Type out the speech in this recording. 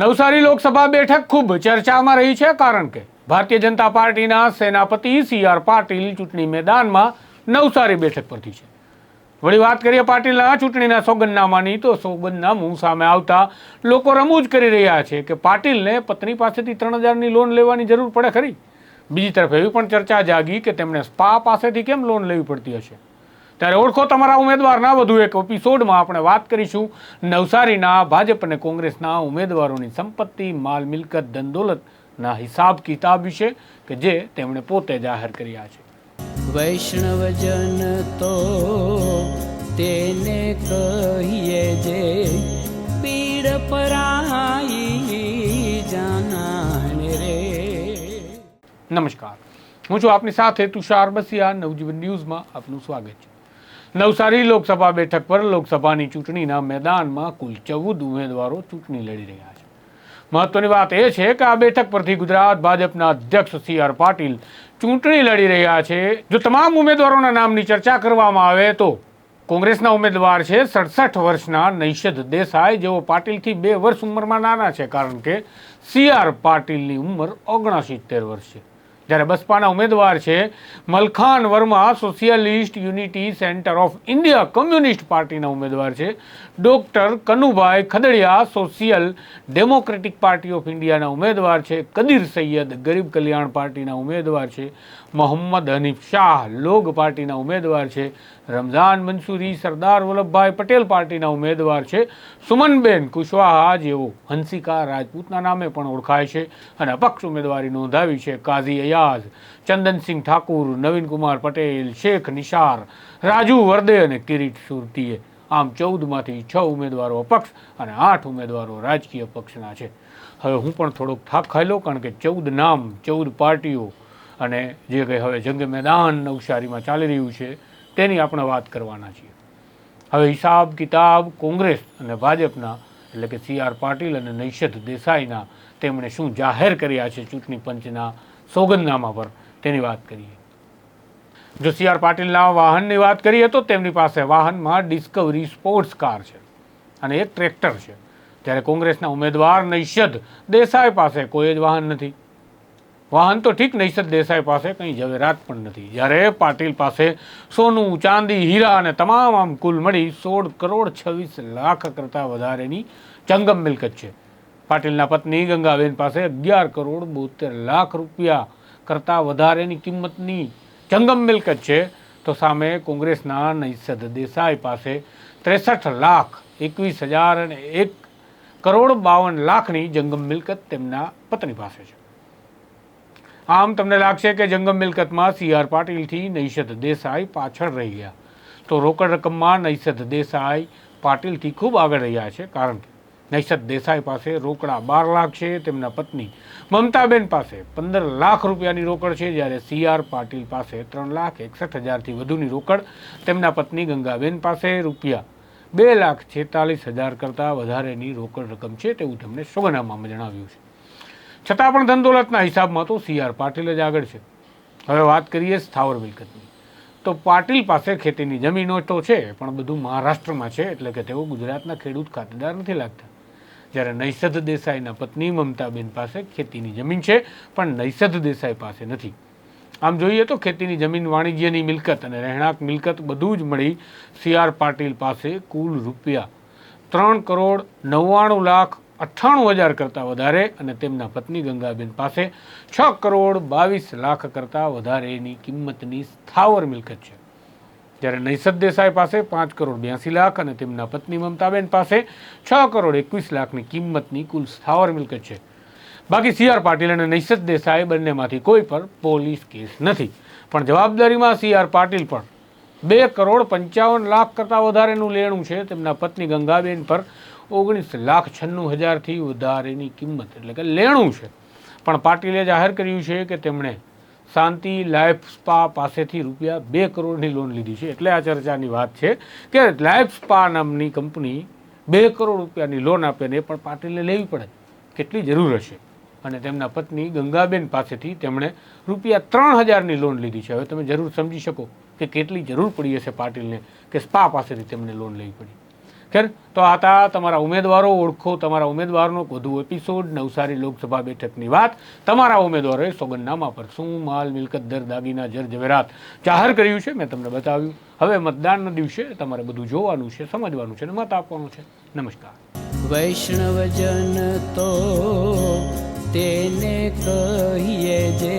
નવસારી લોકસભા બેઠક ખૂબ ચર્ચામાં રહી છે કારણ કે ભારતીય જનતા પાર્ટીના સેનાપતિ સી આર પાટીલ ચૂંટણી મેદાનમાં નવસારી બેઠક પરથી છે. વળી વાત કરીએ પાટીલના ચૂંટણીના સોગંદનામાની, તો સોગંદનામું સામે આવતા લોકો રમૂજ કરી રહ્યા છે કે પાટીલને પત્ની પાસેથી ત્રણ હજારની લોન લેવાની જરૂર પડે ખરી? બીજી તરફ એવી પણ ચર્ચા જાગી કે તેમણે સ્પા પાસેથી કેમ લોન લેવી પડતી હશે? ત્યારે ઓળખો તમારા ઉમેદવારના વધુ એક એપિસોડમાં આપણે વાત કરીશું નવસારીના ભાજપ અને કોંગ્રેસના ઉમેદવારોની સંપત્તિ માલ મિલકત ધનદોલતના હિસાબ કિતાબ વિશે કે જે તેમણે પોતે જાહેર કર્યા છે. વૈષ્ણવજન તો તેને કહીએ જે પીડ પરાઈ જાનાને રે. નમસ્કાર. હું છું આપની સાથે તુષાર બસિયા. નવજીવન ન્યૂઝમાં આપનું સ્વાગત છે. નવસારી લોકસભા બેઠક પર લોકસભાની ચૂંટણીના મેદાનમાં કુલ ચૌદ ઉમેદવારો ચૂંટણી લડી રહ્યા છે. મહત્વની વાત એ છે કે આ બેઠક પરથી ગુજરાત ભાજપના અધ્યક્ષ સી આર પાટીલ ચૂંટણી લડી રહ્યા છે. જો તમામ ઉમેદવારોના નામની ચર્ચા કરવામાં આવે તો કોંગ્રેસના ઉમેદવાર છે સડસઠ વર્ષના નૈષદ દેસાઈ. જેઓ પાટીલથી બે વર્ષ ઉંમરમાં નાના છે, કારણ કે સી આર પાટીલની ઉંમર ઓગણસિત્તેર વર્ષ છે. જ્યારે બસપાના ઉમેદવાર છે Malkhan Verma socialist unity centre of India communist પાર્ટીના ઉમેદવાર છે. Doctor Kanubhai Khadadiya social democratic party of ઇન્ડિયાના ઉમેદવાર છે. કદીર સૈયદ, ગરીબ કલ્યાણ પાર્ટીના ઉમેદવાર છે. મોહમ્મદ હનીફ શાહ, લોગ પાર્ટીના ઉમેદવાર છે. રમઝાન મંસૂરી સરદાર વલ્લભભાઈ પટેલ પાર્ટીના ઉમેદવાર છે. સુમનબેન કુશવાહા, જેઓ હંસિકા રાજપૂતના નામે પણ ઓળખાય છે અને અપક્ષ ઉમેદવારી નોંધાવી છે. કાઝી અયાઝ ચંદનસિંહ ઠાકુર નવીનકુમાર પટેલ, શેખ નિશાર, રાજુ વર્દે અને કિરીટ સુરતીએ. આમ ચૌદમાંથી છ ઉમેદવારો અપક્ષ અને આઠ ઉમેદવારો રાજકીય પક્ષના છે. હવે હું પણ થોડોક થાક ખાઈ કારણ કે ચૌદ નામ, ચૌદ પાર્ટીઓ અને જે કંઈ હવે જંગ મેદાન નવસારીમાં ચાલી રહ્યું છે, તેની આપણે વાત કરવાના છીએ. હવે હિસાબ, કિતાબ, કોંગ્રેસ અને ભાજપના, એટલે કે સી આર પાટીલ અને નૈષધ દેસાઈના, તેમણે શું જાહેર કર્યા છે ચૂંટણી પંચના સોગંદનામા પર તેની વાત કરીએ. જો સી આર પાટીલના વાહનની વાત કરીએ તો તેમની પાસે વાહનમાં ડિસ્કવરી સ્પોર્ટ્સ કાર છે અને એક ટ્રેક્ટર છે. ત્યારે કોંગ્રેસના ઉમેદવાર નૈષદ દેસાઈ પાસે કોઈ જ વાહન નથી. વાહન તો ઠીક નૈષદ દેસાઈ પાસે કંઈ જવેરાત પણ નથી. જ્યારે પાટીલ પાસે સોનું, ચાંદી, હીરા અને તમામ આમ કુલ મળી સોળ કરોડ છવ્વીસ લાખ કરતાં વધારેની જંગમ મિલકત છે. પાટીલના પત્ની ગંગાબેન પાસે અગિયાર કરોડ બોતેર લાખ રૂપિયા કરતાં વધારેની કિંમતની જંગમ મિલકત છે. તો સામે કોંગ્રેસના નૈસદ દેસાઈ પાસે ત્રેસઠ લાખ એકવીસ હજાર અને એક કરોડ બાવન લાખની જંગમ મિલકત તેમના પત્ની પાસે છે. આમ તમને લાગશે કે જંગમ મિલકતમાં સી આર પાટીલથી નૈષદ દેસાઈ પાછળ રહી ગયા. તો રોકડ રકમમાં નૈષદ દેસાઈ પાટીલથી ખૂબ આગળ રહ્યા છે. કારણ કે નૈષદ દેસાઈ પાસે રોકડા બાર લાખ છે, તેમના પત્ની મમતાબેન પાસે પંદર લાખ રૂપિયાની રોકડ છે, જ્યારે સી આર પાટીલ પાસે ત્રણ લાખ એકસઠ હજારથી વધુની રોકડ. તેમના પત્ની ગંગાબેન પાસે રૂપિયા બે લાખ છેતાલીસ હજાર કરતાં વધારેની રોકડ રકમ છે, તેવું તેમણે સોગનામામાં જણાવ્યું છે. છતાં પણ ધંદોલતના હિસાબમાં તો સી આર પાટીલ જ આગળ છે. હવે વાત કરીએ સ્થાવર મિલકતની. તો પાટીલ પાસે ખેતીની જમીનો તો છે, પણ બધું મહારાષ્ટ્રમાં છે, એટલે કે તેઓ ગુજરાતના ખેડૂત ખાતેદાર નથી લાગતા. જ્યારે નૈષદ દેસાઈના પત્ની મમતાબેન પાસે ખેતીની જમીન છે, પણ નૈષદ દેસાઈ પાસે નથી. આમ જોઈએ તો ખેતીની જમીન વાણિજ્યની મિલકત અને રહેણાંક મિલકત બધું જ મળી સી આર પાટીલ પાસે કુલ રૂપિયા ત્રણ કરોડ નવ્વાણું લાખ અઠ્ઠાણું હજાર કરતાં વધારે અને તેમના પત્ની ગંગાબેન પાસે છ કરોડ બાવીસ લાખ કરતાં વધારેની કિંમતની સ્થાવર મિલકત છે. જ્યારે નૈસદ દેસાઈ પાસે પાંચ કરોડ બ્યાસી લાખ અને તેમના પત્ની મમતાબેન પાસે છ કરોડ એકવીસ લાખની કિંમતની કુલ સ્થાવર મિલકત છે. બાકી સી આર પાટીલ અને નૈસદ દેસાઈ બંનેમાંથી કોઈ પર પોલીસ કેસ નથી. પણ જવાબદારીમાં સી આર પાટીલ પણ બે કરોડ પંચાવન લાખ કરતાં વધારેનું લેણું છે. તેમના પત્ની ગંગાબેન પર ઓગણીસ લાખ છન્નું હજારથી વધારેની કિંમત, એટલે કે લેણું છે. પણ પાટીલે જાહેર કર્યું છે કે તેમણે શાંતિ લાઈફ સ્પા પાસેથી રૂપિયા બે કરોડની લોન લીધી છે. એટલે આ ચર્ચાની વાત છે કે લાઈફ સ્પા નામની કંપની બે કરોડ રૂપિયાની લોન આપે ને એ પણ પાટીલને લેવી પડે. કેટલી જરૂર હશે? અને તેમના પત્ની ગંગાબેન પાસેથી તેમણે રૂપિયા ત્રણ હજારની લોન લીધી છે. હવે તમે જરૂર સમજી શકો કે કેટલી જરૂર પડી હશે પાટીલને કે સ્પા પાસેથી તેમને લોન લેવી પડી. ખેર? તો આ હતા તમારા ઉમેદવારો, ઓળખો તમારા ઉમેદવારનો વધુ એપિસોડ નવસારી લોકસભા બેઠકની વાત. તમારા ઉમેદવારોએ સોગંદનામા પર શું માલ મિલકત દર દાગીના જર જવેરાત જાહેર કર્યું છે, મેં તમને બતાવ્યું. હવે મતદાનના દિવસે તમારે બધું જોવાનું છે, સમજવાનું છે અને મત આપવાનો છે. નમસ્કાર. વૈષ્ણવજન તો તેને કહીએ જે